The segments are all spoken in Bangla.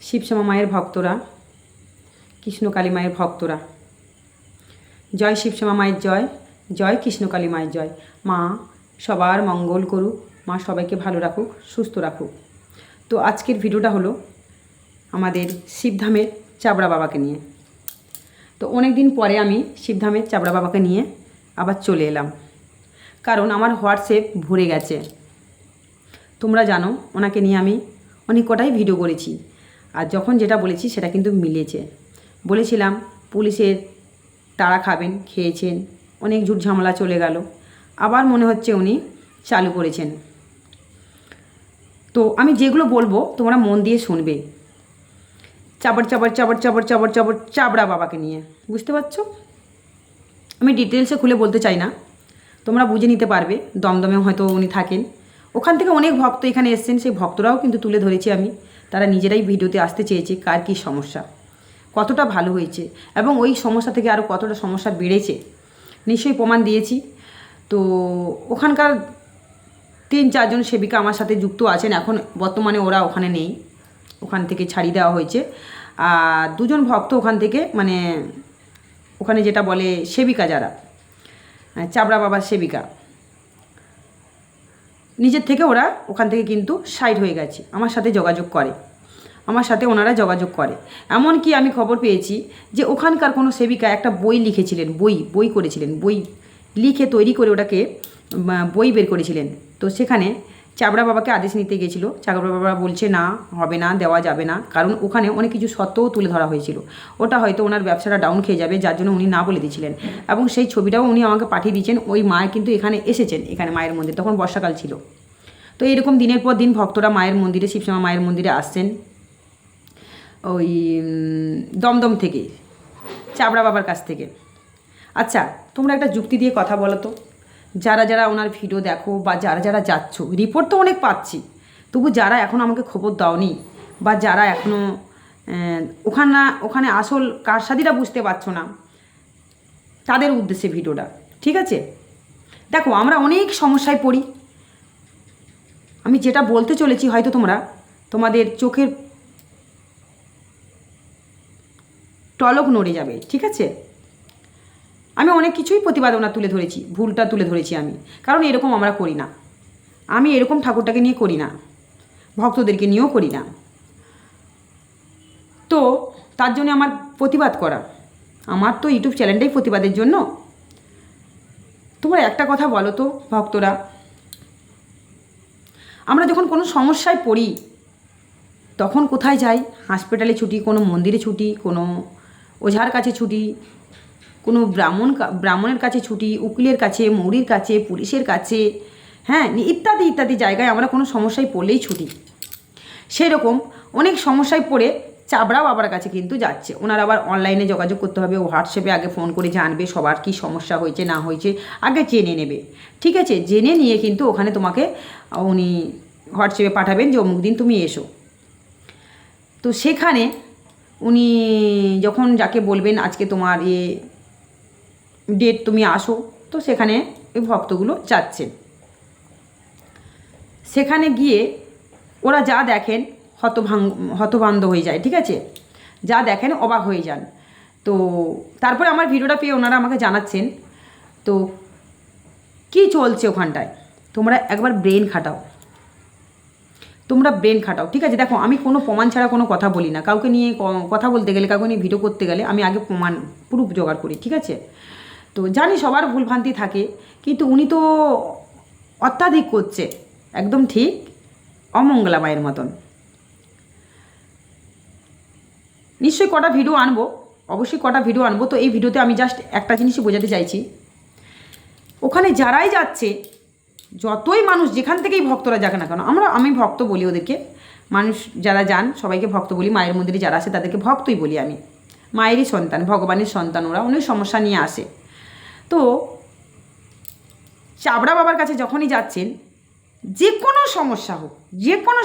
শিবশ্যামা মায়ের ভক্তরা, কৃষ্ণকালী মায়ের ভক্তরা। জয় শিবশ্যামা মায়ের জয় জয় কৃষ্ণকালী মায়ের জয়। মা সবার মঙ্গল করুক, মা সবাইকে ভালো রাখুক, সুস্থ রাখুক। তো আজকের ভিডিওটা হলো আমাদের শিবধামের চাবড়া বাবাকে নিয়ে। তো অনেক দিন পরে আমি শিবধামের চাবড়া বাবাকে নিয়ে আবার চলে এলাম। কারণ আমার হোয়াটসঅ্যাপ ভরে গেছে। তোমরা জানো, ওনাকে নিয়ে আমি অনেক কটাই ভিডিও করেছি। আর যখন যেটা বলেছি সেটা কিন্তু মিলেছে। বলেছিলাম, পুলিশের তাড়া খাবেন, খেয়েছেন, অনেক ঝুট ঝামেলা চলে গেল। আবার মনে হচ্ছে উনি চালু করেছেন। তো আমি যেগুলো বলব তোমরা মন দিয়ে শুনবে। চাবড় চাবড় চাবড় চাবড় চাবড় চাবড়, চাবড়া বাবাকে নিয়ে। বুঝতে পারছ? আমি ডিটেলসে খুলে বলতে চাই না। তোমরা বুঝে নিতে পারবে দমদমে হয়তো উনি থাকেন। ওখান থেকে অনেক ভক্ত এখানে এসছেন, সেই ভক্তরাও কিন্তু তুলে ধরেছি আমি। তারা নিজেরাই ভিডিওতে আসতে চেয়েছে কার কী সমস্যা, কতটা ভালো হয়েছে এবং ওই সমস্যা থেকে আরও কতটা সমস্যা বেড়েছে। নিশ্চয়ই প্রমাণ দিয়েছি। তো ওখানকার তিন চারজন সেবিকা আমার সাথে যুক্ত আছেন, এখন বর্তমানে ওরা ওখানে নেই, ওখান থেকে ছাড়িয়ে দেওয়া হয়েছে। আর দুজন ভক্ত ওখান থেকে মানে ওখানে যেটা বলে সেবিকা যারা চাবড়া বাবার সেবিকা, নিজের থেকে ওরা ওখান থেকে কিন্তু সাইড হয়ে গেছে, আমার সাথে যোগাযোগ করে। আমার সাথে ওনারা যোগাযোগ করে। এমনকি আমি খবর পেয়েছি যে ওখানকার কোনো সেবিকা একটা বই লিখেছিলেন, বই বই করেছিলেন, বই লিখে তৈরি করে ওটাকে বই বের করেছিলেন। তো সেখানে চাবড়া বাবাকে আদেশ নিতে গেছিল। চাবড়া বাবা বলছে, না, হবে না, দেওয়া যাবে না। কারণ ওখানে অনেক কিছু সত্ত্বেও তুলে ধরা হয়েছিল। ওটা হয়তো ওনার ব্যবসাটা ডাউন খেয়ে যাবে, যার জন্য উনি না বলে দিয়েছিলেন। এবং সেই ছবিটাও উনি আমাকে পাঠিয়ে দিয়েছেন। ওই মা কিন্তু এখানে এসেছেন, এখানে মায়ের মন্দির, তখন বর্ষাকাল ছিল। তো এরকম দিনের পর দিন ভক্তরা মায়ের মন্দিরে শিবশ্যামা মায়ের মন্দিরে আসছেন। ওই দমদম থেকে চাবড়া বাবার কাছ থেকে। আচ্ছা তোমরা একটা যুক্তি দিয়ে কথা বলো তো। যারা যারা ওনার ভিডিও দেখো বা যারা যারা যাচ্ছ রিপোর্ট তো অনেক পাচ্ছি, তবু যারা এখনও আমাকে খবর দাওনি বা যারা এখনও ওখানে ওখানে আসল কারসাদিটা বুঝতে পারছ না, তাদের উদ্দেশ্যে ভিডিওটা, ঠিক আছে? দেখো, আমরা অনেক সমস্যায় পড়ি। আমি যেটা বলতে চলেছি হয়তো তোমরা, তোমাদের চোখের টলক নড়ে যাবে, ঠিক আছে? আমি অনেক কিছুই প্রতিবাদনা তুলে ধরেছি, ভুলটা তুলে ধরেছি আমি, কারণ এরকম আমরা করি না। আমি এরকম ঠাকুরটাকে নিয়ে করি না, ভক্তদেরকে নিয়েও করি না। তো তার জন্য আমার প্রতিবাদ করা, আমার তো ইউটিউব চ্যানেলটাই প্রতিবাদের জন্য। তোমরা একটা কথা বলো তো, ভক্তরা, আমরা যখন কোনো সমস্যায় পড়ি, তখন কোথায় যাই? হসপিটালে ছুটি, কোনো মন্দিরে ছুটি, কোনো ওঝার কাছে ছুটি, কোনো ব্রাহ্মণ ব্রাহ্মণের কাছে ছুটি, উকিলের কাছে, মৌরির কাছে, পুলিশের কাছে হ্যাঁ ইত্যাদি ইত্যাদি জায়গায় আমরা কোনো সমস্যায় পড়লেই ছুটি। সেরকম অনেক সমস্যায় পড়ে চাবড়া বাবার কাছে কিন্তু যাচ্ছে। ওনার আবার অনলাইনে যোগাযোগ করতে হবে, ও হোয়াটসঅ্যাপে আগে ফোন করে জানবে সবার কি সমস্যা হয়েছে, না হয়েছে, আগে জেনে নেবে। ঠিক আছে, জেনে নিয়ে কিন্তু ওখানে তোমাকে উনি হোয়াটসঅ্যাপে পাঠাবেন যে অমুক দিন তুমি এসো। তো সেখানে উনি যখন যাকে বলবেন, আজকে তোমার এ ডেট তুমি আসো, তো সেখানে ওই ভক্তগুলো যাচ্ছেন। সেখানে গিয়ে ওরা যা দেখেন, হতভাং হতবান্ধ হয়ে যায়, ঠিক আছে? যা দেখেন, অবাক হয়ে যান। তো তারপরে আমার ভিডিওটা পেয়ে ওনারা আমাকে জানাচ্ছেন, তো কি চলছে ওখানটায়? তোমরা একবার ব্রেন খাটাও। তোমরা ব্রেন খাটাও, ঠিক আছে? দেখো, আমি কোনো প্রমাণ ছাড়া কোনো কথা বলি না। কাউকে নিয়ে কথা বলতে গেলে, কাউকে নিয়ে ভিডিও করতে গেলে আমি আগে প্রমাণ প্রুফ জোগাড় করি, ঠিক আছে? তো জানি সবার ভুলভ্রান্তি থাকে, কিন্তু উনি তো অত্যাধিক করছে, একদম ঠিক, অমঙ্গলা মায়ের মতন। নিশ্চয়ই কটা ভিডিও আনব, অবশ্যই কটা ভিডিও আনব, তো এই ভিডিওতে আমি জাস্ট একটা জিনিসই বোঝাতে চাইছি। ওখানে যারাই যাচ্ছে যতই মানুষ যেখান থেকেই ভক্তরা যাক না কেন, আমরা, আমি ভক্ত বলি ওদেরকে। মানুষ যারা যান, সবাইকে ভক্ত বলি, মায়ের মন্দিরে যারা আসে তাদেরকে ভক্তই বলি আমি। মায়েরই সন্তান, ভগবানের সন্তান, ওরা অনেক সমস্যা নিয়ে আসে। তো চাবড়া বাবার কাছে যখনই যাচ্ছেন, যে কোনো সমস্যা হোক, যে কোনো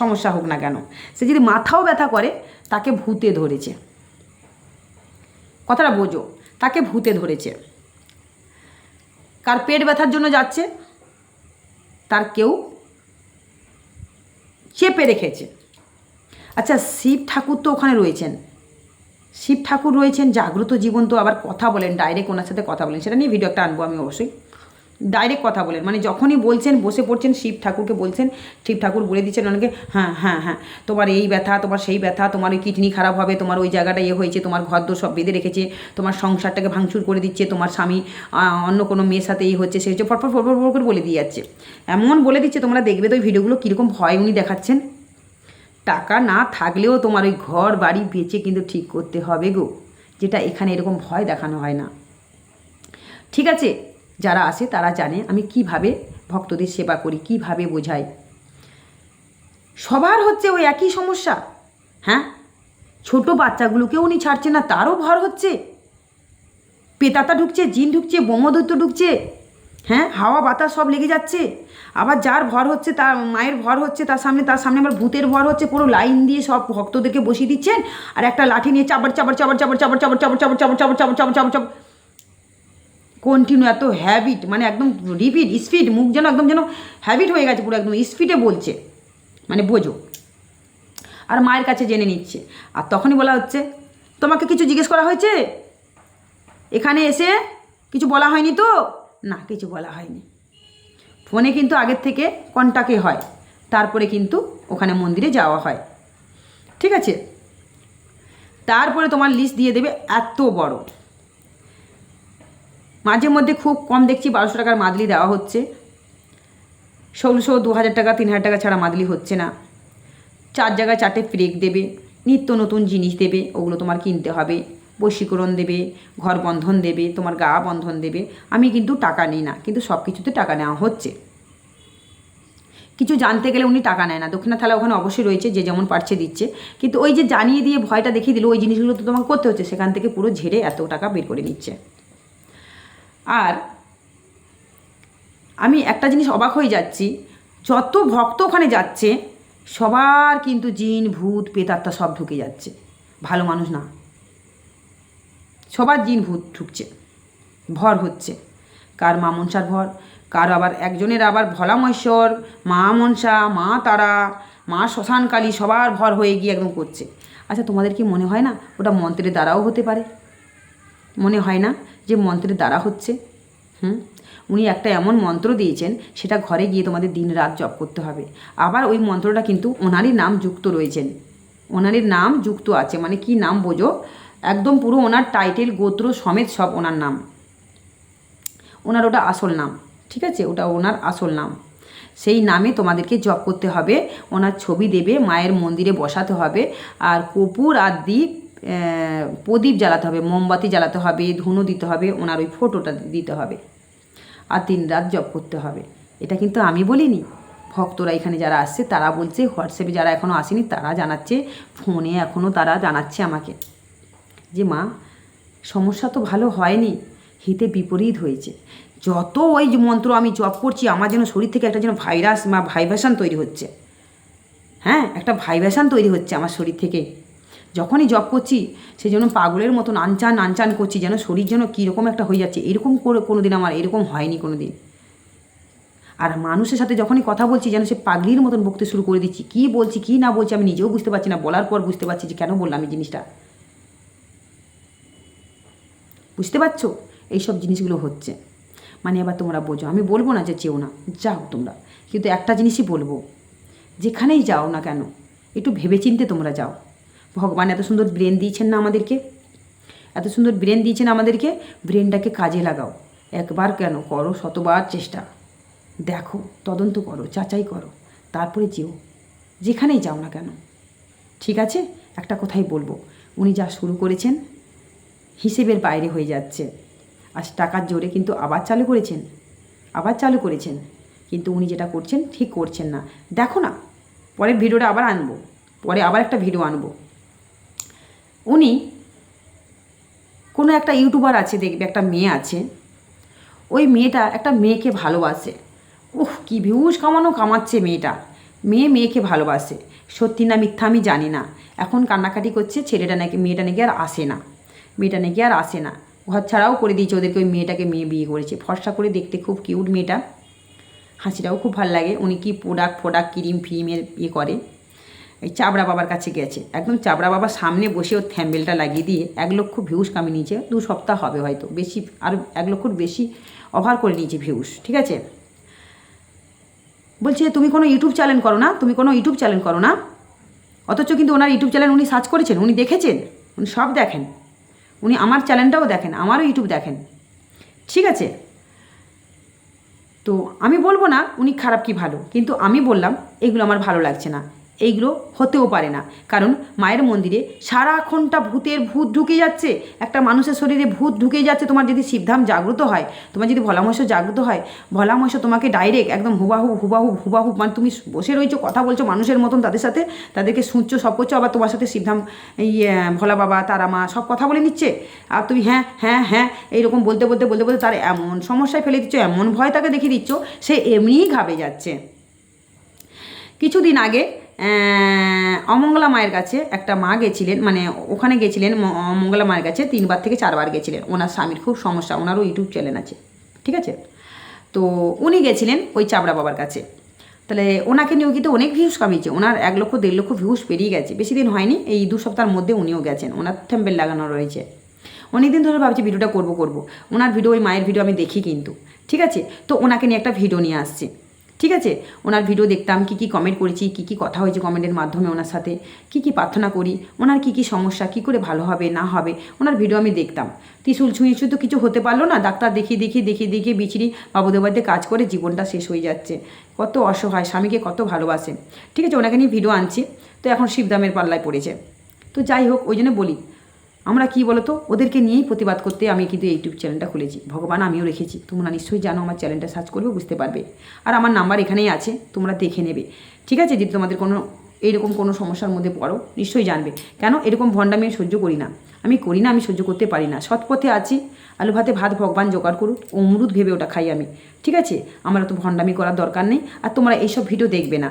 সমস্যা হোক না কেন, সে যদি মাথাও ব্যথা করে, তাকে ভূতে ধরেছে। কথাটা বোঝো, তাকে ভূতে ধরেছে। কার পেট ব্যথার জন্য যাচ্ছে তার কেউ চেপে রেখেছে। আচ্ছা শিব ঠাকুর তো ওখানে রয়েছেন। শিব ঠাকুর রয়েছেন, জাগ্রত জীবন তো আবার কথা বলেন ডাইরেক্ট ওনার সাথে কথা বলেন, সেটা নিয়ে ভিডিও একটা আনব আমি অবশ্যই। ডাইরেক্ট কথা বলেন। মানে যখনই বলছেন, বসে পড়ছেন, শিব ঠাকুরকে বলছেন, শিব ঠাকুর বলে দিচ্ছেন অনেকে হ্যাঁ হ্যাঁ হ্যাঁ তোমার এই ব্যথা, তোমার সেই ব্যথা, তোমার ওই কিডনি খারাপ হবে, তোমার ওই জায়গাটা ইয়ে হয়েছে, তোমার ঘর দোর সব বেঁধে রেখেছে, তোমার সংসারটাকে ভাঙচুর করে দিচ্ছে, তোমার স্বামী অন্য কোনো মেয়ের সাথে এই হচ্ছে, সে হচ্ছে ফটফট ফটফট ফট করে বলে দিয়ে যাচ্ছে। এমন বলে দিচ্ছে, তোমরা দেখবে তো ওই ভিডিওগুলো কীরকম ভয় উনি দেখাচ্ছেন। টাকা না থাকলেও তোমার ওই ঘর, বাড়ি বেচে কিন্তু ঠিক করতে হবে গো, যেটা এখানে এরকম ভয় দেখানো হয় না। ঠিক আছে? যারা আসে তারা জানে আমি কীভাবে ভক্তদের সেবা করি কীভাবে বোঝাই সবার হচ্ছে ওই একই সমস্যা হ্যাঁ ছোট বাচ্চাগুলোকেও উনি ছাড়ছে না তারও ভর হচ্ছে পেতাতা ঢুকছে জিন ঢুকছে বোমদৈত্য ঢুকছে হ্যাঁ হাওয়া বাতাস সব লেগে যাচ্ছে আবার যার ভর হচ্ছে তার মায়ের ভর হচ্ছে তার সামনে তার সামনে আবার ভূতের ভর হচ্ছে পুরো লাইন দিয়ে সব ভক্তদেরকে বসিয়ে দিচ্ছেন আর একটা লাঠি নিয়ে চাবার চাবার চাবার চাবার চাবার চাবার চাবার চাবার চাবার চাবার চাবার চাবার চাবার চাবার কন্টিনিউ এত হ্যাবিট মানে একদম রিপিট স্পিড মুখ যেন একদম যেন হ্যাবিট হয়ে গেছে পুরো একদম স্পিডে বলছে। মানে বোঝো। আর মায়ের কাছে জেনে নিচ্ছে। আর তখনই বলা হচ্ছে, তোমাকে কিছু জিজ্ঞেস করা হয়েছে? এখানে এসে কিছু বলা হয়নি তো? না, কিছু বলা হয়নি। ফোনে কিন্তু আগের থেকে কন্টাক্টে হয়। তারপরে কিন্তু ওখানে মন্দিরে যাওয়া হয়। ঠিক আছে? তারপরে তোমার লিস্ট দিয়ে দেবে এত বড়। মাঝে মধ্যে খুব কম দেখছি বারোশো টাকার মাদলি দেওয়া হচ্ছে। ষোলোশো দু হাজার টাকা তিন হাজার টাকা ছাড়া মাদলি হচ্ছে না। চার জায়গায় চারটে ফ্রেক দেবে, নিত্য নতুন জিনিস দেবে, ওগুলো তোমার কিনতে হবে। বশীকরণ দেবে, ঘর বন্ধন দেবে, তোমার গা বন্ধন দেবে। আমি কিন্তু টাকা নিই না, কিন্তু সব কিছুতে টাকা নেওয়া হচ্ছে। কিছু জানতে গেলে উনি টাকা নেয় না। দক্ষিণা থালা ওখানে অবশ্যই রয়েছে, যে যেমন পারছে দিচ্ছে। কিন্তু ওই যে জানিয়ে দিয়ে ভয়টা দেখিয়ে দিল, ওই জিনিসগুলো তো তোমাকে করতে হচ্ছে, সেখান থেকে পুরো ঝেড়ে এত টাকা বের করে নিচ্ছে। আর আমি একটা জিনিস অবাক হয়ে যাচ্ছি, যত ভক্ত ওখানে যাচ্ছে, সবার কিন্তু জিন, ভূত পেতাত্মা সব ঢুকে যাচ্ছে। ভালো মানুষ না। সবার জিন, ভূত ঢুকছে। ভর হচ্ছে। কার মা মনসার ভর, কার আবার একজনের আবার ভোলা মহেশ্বর মা মনসা, মা তারা, মা শ্মশানকালী সবার ভর হয়ে গিয়ে একদম করছে। আচ্ছা তোমাদের কি মনে হয় না, ওটা মন্ত্রের দ্বারাও হতে পারে? মনে হয় না? যে মন্ত্রের দ্বারা হচ্ছে, হুম? উনি একটা এমন মন্ত্র দিয়েছেন, সেটা ঘরে গিয়ে তোমাদের দিন রাত জপ করতে হবে। আবার ওই মন্ত্রটা কিন্তু ওনারই নাম যুক্ত রয়েছেন। ওনারই নাম যুক্ত আছে মানে কি নাম বোঝো? একদম পুরো ওনার টাইটেল গোত্র সমেত সব ওনার নাম। ওনার ওটা আসল নাম, ঠিক আছে? ওটা ওনার আসল নাম। সেই নামে তোমাদেরকে জপ করতে হবে, ওনার ছবি দেবে, মায়ের মন্দিরে বসাতে হবে, আর কপুর আর দ্বীপ প্রদীপ জ্বালাতে হবে, মোমবাতি জ্বালাতে হবে, ধুনো দিতে হবে, ওনার ওই ফটোটা দিতে হবে। আর দিন রাত জপ করতে হবে। এটা কিন্তু আমি বলিনি। ভক্তরা এখানে যারা আসছে, তারা বলছে, হোয়াটসঅ্যাপে যারা এখনও আসেনি, তারা জানাচ্ছে, ফোনে এখনও তারা জানাচ্ছে আমাকে। যে মা, সমস্যা তো ভালো হয়নি, হিতে বিপরীত হয়েছে। যত ওই মন্ত্র আমি জপ করছি, আমার যেন শরীর থেকে একটা যেন ভাইরাস বা ভাইব্রেশন তৈরি হচ্ছে। হ্যাঁ একটা ভাইব্রেশন তৈরি হচ্ছে আমার শরীর থেকে। যখনই জব করছি, সেই জন্য পাগলের মতন আনচান আনচান করছি, যেন শরীর যেন কীরকম একটা হয়ে যাচ্ছে। এরকম করে কোনো দিন আমার এরকম হয়নি কোনো দিন আর মানুষের সাথে যখনই কথা বলছি, যেন সে পাগলির মতন বকতে শুরু করে দিচ্ছি। কী বলছি, কী না বলছি, আমি নিজেও বুঝতে পারছি না। বলার পর বুঝতে পারছি যে কেন বললাম এই জিনিসটা। বুঝতে পারছ? এইসব জিনিসগুলো হচ্ছে। মানে এবার তোমরা বোঝো। আমি বলব না যে চেও না। যাও তোমরা। কিন্তু একটা জিনিসই বলব। যেখানেই যাও না কেন, একটু ভেবেচিন্তে তোমরা যাও। ভগবান এত সুন্দর ব্রেন দিয়েছেন না আমাদেরকে? এত সুন্দর ব্রেন দিয়েছেন আমাদেরকে? ব্রেনটাকে কাজে লাগাও। একবার কেন? করো শতবার চেষ্টা। দেখো, তদন্ত করো, যাচাই করো, তারপরে যেও। যেখানেই যাও না কেন? ঠিক আছে? একটা কথাই বলব। উনি যা শুরু করেছেন, হিসেবের বাইরে হয়ে যাচ্ছে। আজ টাকার জোরে কিন্তু আবার চালু করেছেন। আবার চালু করেছেন। কিন্তু উনি যেটা করছেন, ঠিক করছেন না। দেখো না পরের ভিডিওটা আবার আনব। পরে আবার একটা ভিডিও আনব। উনি কোনো একটা ইউটিউবার আছে, দেখবে, একটা মেয়ে আছে। ওই মেয়েটা একটা মেয়েকে ভালোবাসে। উফ, কি ভিউজ কামানো কামাচ্ছে মেয়েটা। মেয়ে মেয়েকে ভালোবাসে। সত্যি না মিথ্যা আমি জানি না। এখন কান্নাকাটি করছে, ছেলেটা নাকি, মেয়েটা নাকি আর আসে না। মেয়েটা নাকি আর আসে না। ঘর ছাড়াও করে দিয়েছে ওদেরকে, ওই মেয়েটাকে মেয়ে বিয়ে করেছে। ফর্সা করে দেখতে খুব কিউট মেয়েটা। হাসিটাও খুব ভালো লাগে। উনি কি প্রোডাক্ট ফোডাক্ট ক্রিম ফিরিমের ইয়ে করে। এই চাবড়া বাবার কাছে গেছে। একদম চাবড়া বাবার সামনে বসে ওর থ্যাম্বেলটা লাগিয়ে দিয়ে এক লক্ষ ভিউস কামিয়ে নিয়েছে। দু সপ্তাহ হবে হয়তো। বেশি, আর এক লক্ষর বেশি অভার করে নিয়েছে ভিউস ঠিক আছে? বলছে, তুমি কোনো ইউটিউব চ্যানেল করো না? তুমি কোনো ইউটিউব চ্যানেল করো না? অথচ কিন্তু ওনার ইউটিউব চ্যানেল উনি সার্চ করেছেন, উনি দেখেছেন, উনি সব দেখেন। উনি আমার চ্যানেলটাও দেখেন, আমারও ইউটিউব দেখেন। ঠিক আছে? তো আমি বলব না উনি খারাপ কি ভালো, কিন্তু আমি বললাম, এগুলো আমার ভালো লাগছে না। এইগুলো হতেও পারে না। কারণ মায়ের মন্দিরে সারাক্ষণটা ভূতের ভূত ঢুকে যাচ্ছে, একটা মানুষের শরীরে ভূত ঢুকে যাচ্ছে, তোমার যদি শিবধাম জাগ্রত হয়, তোমার যদি ভোলামশ জাগ্রত হয় ভোলামশ তোমাকে ডাইরেক্ট একদম হুবাহু হুবাহু হুবাহু মানে তুমি বসে রয়েছো, কথা বলছো মানুষের মতন তাদের সাথে, তাদেরকে শুনছো, সব করছ, আবার তোমার সাথে শিবধাম ইয়ে ভোলা বাবা, তারা মা সব কথা বলে নিচ্ছে। আর তুমি হ্যাঁ হ্যাঁ হ্যাঁ এইরকম বলতে বলতে বলতে বলতে তার এমন সমস্যায় ফেলে দিচ্ছ, এমন ভয় তাকে দেখিয়ে দিচ্ছ, সে এমনিই ঘাবে যাচ্ছে। কিছুদিন আগে অমঙ্গলা মায়ের কাছে একটা মা গেছিলেন মানে ওখানে গেছিলেন অমঙ্গলা মায়ের কাছে তিনবার থেকে চারবার গেছিলেন। ওনার স্বামীর খুব সমস্যা, ওনারও ইউটিউব চ্যানেল আছে, ঠিক আছে? তো উনি গেছিলেন ওই চাবড়া বাবার কাছে। তাহলে ওনাকে নিয়েও কিন্তু অনেক ভিউজ কামিয়েছে, ওনার এক লক্ষ, দেড় লক্ষ ভিউজ পেরিয়ে গেছে। বেশি দিন হয়নি, এই দু সপ্তাহের মধ্যে উনিও গেছেন, ওনার থ্যাম্পেল লাগানো রয়েছে। অনেক দিন ধরে ভাবছি ভিডিওটা করব করব। ওনার ভিডিও ওই মায়ের ভিডিও আমি দেখি কিন্তু, ঠিক আছে? তো ওনাকে নিয়ে একটা ভিডিও নিয়ে আসছি। ঠিক আছে? ওনার ভিডিও দেখতাম, কী কী কমেন্ট করেছি, কী কী কথা হয়েছে কমেন্টের মাধ্যমে ওনার সাথে, কী কী প্রার্থনা করি, ওনার কী কী সমস্যা, কী করে ভালো হবে, না হবে, ওনার ভিডিও আমি দেখতাম। ত্রিশুল ছুঁয়ে ছুঁয়ে তো কিছু হতে পারল না, ডাক্তার দেখিয়ে দেখিয়ে দেখিয়ে দেখিয়ে বিচড়ি বাবুদের কাজ করে জীবনটা শেষ হয়ে যাচ্ছে। কত অসহায়, স্বামীকে কত ভালোবাসে। ঠিক আছে, ওনাকে নিয়ে ভিডিও আনছি। তো এখন শিবদামের পাল্লায় পড়েছে। তো যাই হোক, ওই জন্য বলি আমরা কি বলতো? ওদেরকে নিয়েই প্রতিবাদ করতে আমি কিন্তু ইউটিউব চ্যানেলটা খুলেছি। ভগবান, আমিও রেখেছি। তোমরা নিশ্চয়ই জানো, আমার চ্যানেলটা সার্চ করবে, বুঝতে পারবে। আর আমার নাম্বার এখানেই আছে, তোমরা দেখে নেবে। ঠিক আছে? যদি তোমাদের কোনো এইরকম কোনো সমস্যার মধ্যে পড়ো, নিশ্চয়ই জানবে। কেন? এরকম ভণ্ডামি আমি সহ্য করি না। আমি করি না, আমি সহ্য করতে পারি না। সৎ পথে আছি। আলু ভাতে ভাত ভগবান জোগাড় করুক, অমরুদ ভেবে ওটা খাই আমি। ঠিক আছে? আমার তো ভণ্ডামি করার দরকার নেই। আর তোমরা এইসব ভিডিও দেখবে না।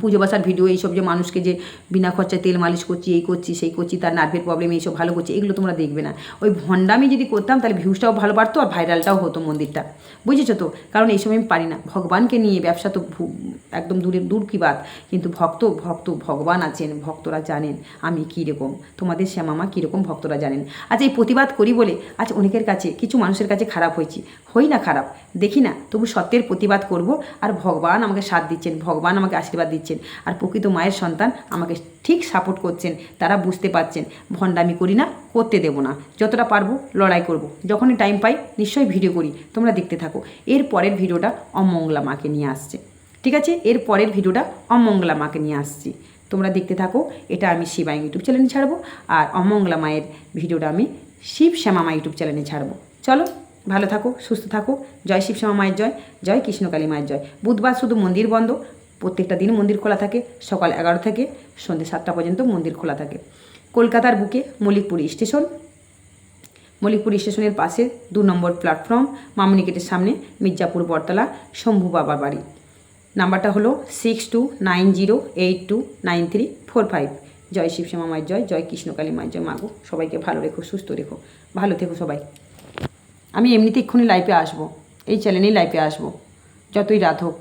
পুজো বাসার ভিডিও এইসব যে মানুষকে যে বিনা খরচায় তেল মালিশ করছি, এই করছি, সেই করছি, তার নার্ভের প্রবলেম এইসব ভালো করছি, এগুলো তোমরা দেখবে না। ওই ভণ্ডামি যদি করতাম, তাহলে ভিউজটাও ভালো বাড়তো আর ভাইরালটাও হতো মন্দিরটা। বুঝেছ তো? কারণ এইসব আমি পারি না। ভগবানকে নিয়ে ব্যবসা তো একদম দূরে দূর কি বাদ কিন্তু ভক্ত ভক্ত, ভগবান আছেন, ভক্তরা জানেন আমি কীরকম। তোমাদের শ্যামামা কীরকম ভক্তরা জানেন। আচ্ছা এই প্রতিবাদ করি বলে আজ অনেকের কাছে, কিছু মানুষের কাছে খারাপ হয়েছি। হই না খারাপ। দেখি না, তবু সত্যের প্রতিবাদ করব। আর ভগবান আমাকে সাথ দিচ্ছেন, ভগবান আমাকে আশীর্বাদ দিচ্ছেন। আর প্রকৃত মায়ের সন্তান আমাকে ঠিক সাপোর্ট করছেন, তারা বুঝতে পারছেন, ভণ্ডামি করি না, করতে দেবো না। যতটা পারব লড়াই করব। যখনই টাইম পাই, নিশ্চয়ই ভিডিও করি। তোমরা দেখতে থাকো। এর পরের ভিডিওটা অমঙ্গলা মাকে নিয়ে আসছে। ঠিক আছে? এর পরের ভিডিওটা অমঙ্গলা মাকে নিয়ে আসছি। তোমরা দেখতে থাকো। এটা আমি শিবাই ইউটিউব চ্যানেলে ছাড়বো। আর অমঙ্গলা মায়ের ভিডিওটা আমি শিব শ্যামা মা ইউটিউব চ্যানেলে ছাড়বো। চলো, ভালো থাকো, সুস্থ থাকো। জয় শিব শ্যামা মায়ের জয়। জয় কৃষ্ণকালী মায়ের জয়। বুধবার শুধু মন্দির বন্ধ। প্রত্যেকটা দিন মন্দির খোলা থাকে, সকাল এগারো থেকে সন্ধ্যে সাতটা পর্যন্ত মন্দির খোলা থাকে। কলকাতার বুকে মল্লিকপুর স্টেশন। মল্লিকপুর স্টেশনের পাশে দু নম্বর প্ল্যাটফর্ম মামুনিকেটের সামনে মির্জাপুর বটতলা, শম্ভু বাবার বাড়ি। নাম্বারটা হলো six two nine zero eight two nine three four five জয় শিবশ্যামা মায়ের জয় জয় কৃষ্ণকালী মায়ের জয়। মাগো, সবাইকে ভালো রেখো, সুস্থ রেখো, ভালো থেকো সবাই। আমি এমনিতে এক্ষুনি লাইফে আসব, এই চ্যানেলেই লাইফে আসব, যতই রাত হোক।